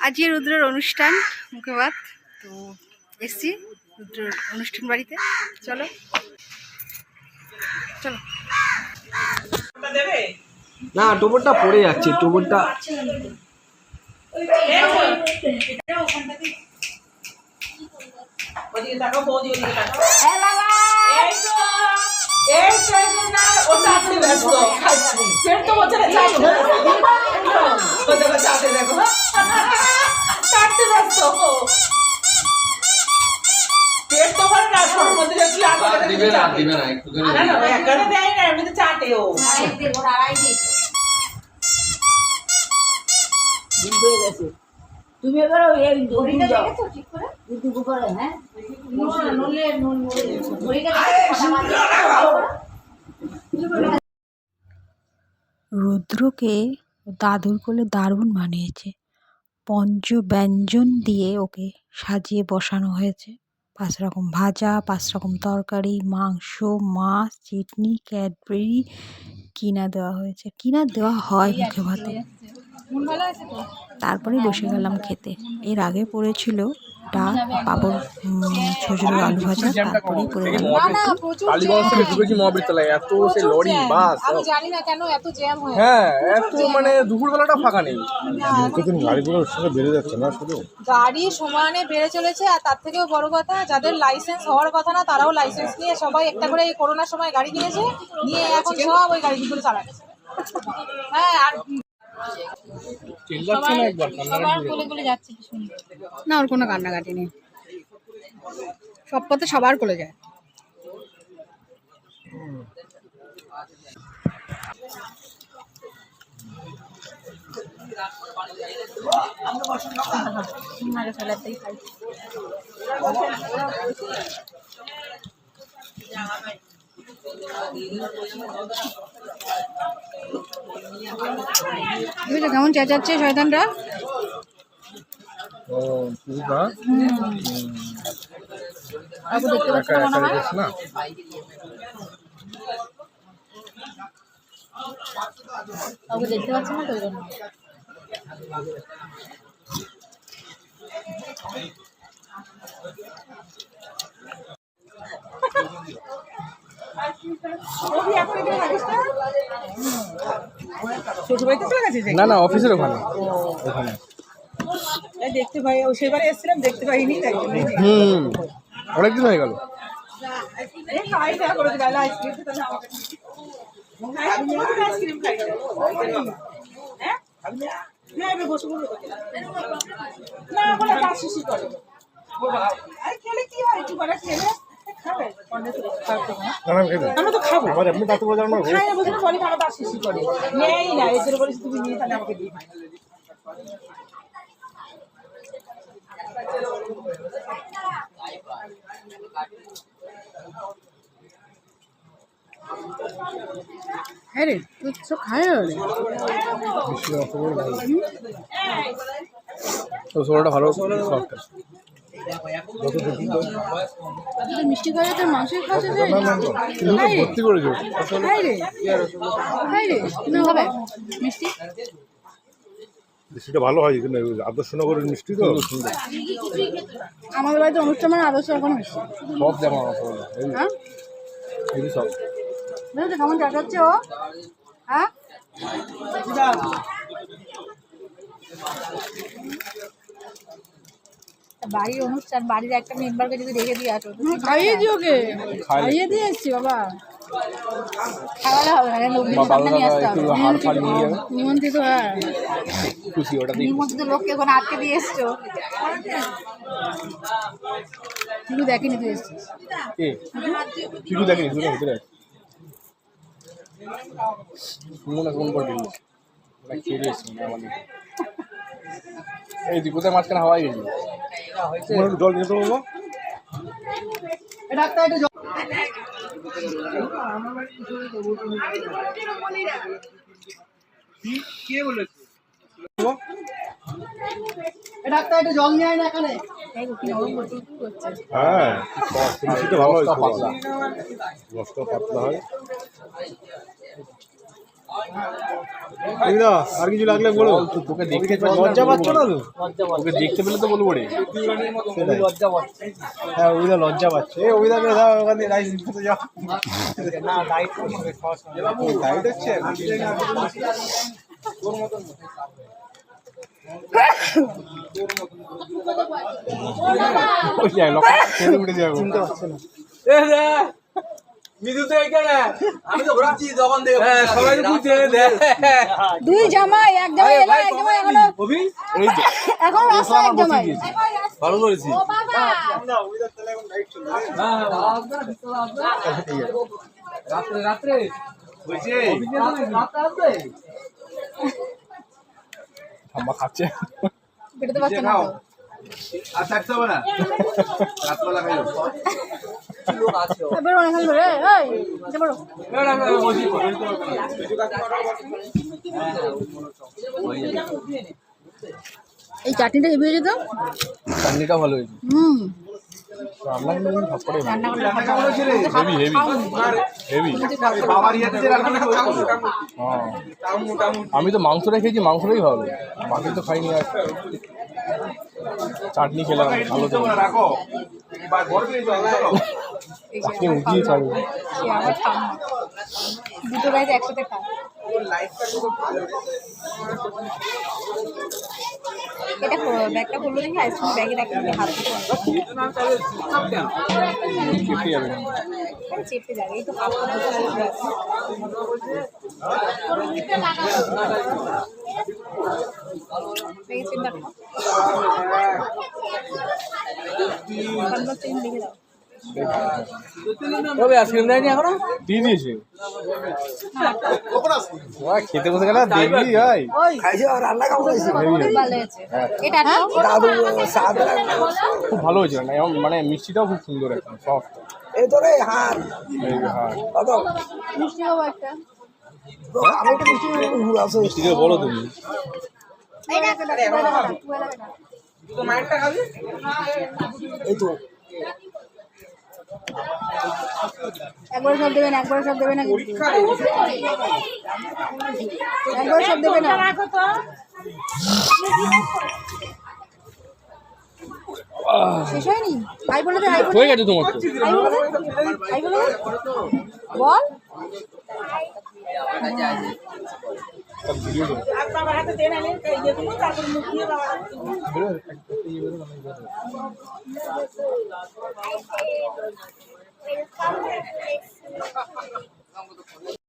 আজকে রুদ্রের অনুষ্ঠান মুখে ভাত তো এসছি রুদ্রের অনুষ্ঠান বাড়িতে চলো চলো না টোবরটা পড়ে যাচ্ছে টোবরটা দেখো পেট তো ভরে না ছোট মধ্যে যাচ্ছি আর দিবে না দিবে না একটু না না একবারে দেয় না এমনিতে চাটে ও তুমি এবার ওই এই দেখেছ ঠিক করে? হ্যাঁ? নলে রুদ্রকে দাদুর কোলে দারুণ মানিয়েছে। পঞ্চ ব্যঞ্জন দিয়ে ওকে সাজিয়ে বসানো হয়েছে। পাঁচ রকম ভাজা পাঁচ রকম তরকারি মাংস মাছ চিটনি ক্যাডবেরি কিনা দেওয়া হয়েছে। কিনা দেওয়া হয় মুখে ভাতে। তারপরে বসে গেলাম খেতে। এর আগে পড়েছিল ডাল ছজুরি আলু ভাজা তারপরেই পড়ে গেল। কালীগঞ্জ থেকে ঢুকেছি মহাবীরতলায় এত সে লরি বাস আমি জানি না কেন এত জ্যাম হয় হ্যাঁ এত মানে দুপুরবেলাটা ফাঁকা নেই। প্রতিদিন গাড়িগুলোর সঙ্গে বেড়ে যাচ্ছে না শুধু? গাড়ি সমানে বেড়ে চলেছে আর তার থেকেও বড় কথা যাদের লাইসেন্স হওয়ার কথা না তারাও লাইসেন্স নিয়ে সবাই একটা করে এই করোনার সময় গাড়ি কিনেছে নিয়ে এখন সব ওই গাড়িগুলো চালাচ্ছে। হ্যাঁ আর না একবার সবার কোলে কোলে যাচ্ছে কি সুন্দর না ওর কোনো কান্নাকাটি নেই। সব পথে সবার কোলে যায়। খাই বুঝলো কেমন চেঁচাচ্ছে শয়তানরা? ও পুরোটা মনে হয়। না দেখতে পাচ্ছ না তো ওই জন্য শ্বশুর বাড়িতে চলে গেছে যে না? না অফিসের ওখানে। ওখানে। এই দেখতে পাই ও সেবারে এসেছিলাম দেখতে পাইনি হুম। অনেকদিন হয়ে গেল। না হ্যাঁ হ্যাঁ? না বলে কাজ শিশি করে। খেলে কি হয়? একটু করে খেলে। আমরা তো খাব। এমনি তাতে বোঝানো না খাই না বলি আমরা তার শিশি করে। নেই না এদের বলিস তুমি নিয়ে তাহলে আমাকে দিয়ে হ্যাঁ রে তুই খায় রে। তো ভালো মিষ্টি খাওয়া তোর মাংসের খাওয়া যায় কিন্তু তো ভর্তি করেছ। খাই রে। খাই রে। হবে মিষ্টি? মিষ্টিটা ভালো হয় এখানে আদর্শনগরের মিষ্টি তো? আমাদের বাড়িতে অনুষ্ঠান মানে আদর্শ মিষ্টি। সব হ্যাঁ? এই সব। বুঝলি কেমন চেঁচাচ্ছে ও। হ্যাঁ? বাড়ির অনুষ্ঠান বাড়ির একটা মেম্বারকে যদি রেখে দিয়ে আসো তো খাইয়ে দিও খাই খাইয়ে দিয়ে এসছি বাবা। খাওয়ালে হবে না লোকজন সামনে নিয়ে আসতে হবে। নিমন্ত্রিত হ্যাঁ। খুশি নিমন্ত্রিত লোককে ওখানে আটকে দিয়ে এসছো? কিন্তু দেখিনি তুই এসছিস। কিছু দেখিনি ভিতরে আমার। এই কোথায় মাঝখানে হাওয়াই গেছিলি জল নিয়ে তো ডাক্তার জল নিয়ে আয় না এখানে। হ্যাঁ ভালো হয়। দিদা আর কিছু লাগলে বলো। তোকে দেখতে লজ্জা পাচ্ছ না তো? তোকে দেখতে পেলে তো বলব রে। সেটাই। হ্যাঁ অভিদা লজ্জা পাচ্ছে। এই অভিদাকে দাও ওখান রাইস দিতে যাও। না ডাইট ডাইট হচ্ছে? চিনতে পারছে না। দুই জামাই এক জামাই এলো এক জামাই এখনও তো এখন রাস্তায় এক জামাই। ভালো করেছি না অভিদার তাহলে এখন ডাইট চলবে রাত্রে রাত্রে। হয়েছে খাচ্ছে। বেরোতে পারছে না। আর থাকতে হবে না। এই, চাটনিটা হেভি হয়েছে তো চাটনিটা ভালো হয়েছে হুম আমি তো মাংসটা খেয়েছি মাংসটাই ভালো বাকি তো খাইনি আর চাটনি খেলাম ভালো চাটনি উঠিয়ে ছাড়বে আমার ঠাম্মা। দুটো বাড়িতে একসাথে খায়। এটা ব্যাগটা করল দেখি আইসক্রিম ব্যাগে রাখি হাত দিয়ে যাবে চেপে যাবে এই তো হাত তবে আইসক্রিম দেয়নি এখনও? দিয়ে দিয়েছে। খেতে বসে গেলে দেখবি ভাই ভালো হয়েছে। এটা না খুব ভালো হয়েছে মানে এমন মানে মিষ্টিটাও খুব সুন্দর একদম সফট এই হ্যাঁ মিষ্টি খাব একটা মিষ্টিটা বলো তুমি। এই। তো। মাইন্ডটা খাবি একবার সব দেবেন একবার সব দেবেন। একবার সব দেবে না? শেষ হয়নি? আই বলে দে আই বলে হয়ে গেছে তোমার তো। আই বলে দে আই বলে। कंप्लीट हो आप का बाहर तो देना ले ये तुम का तुम मुखिए बाहर ये बोलो मैं बोल रहा हूँ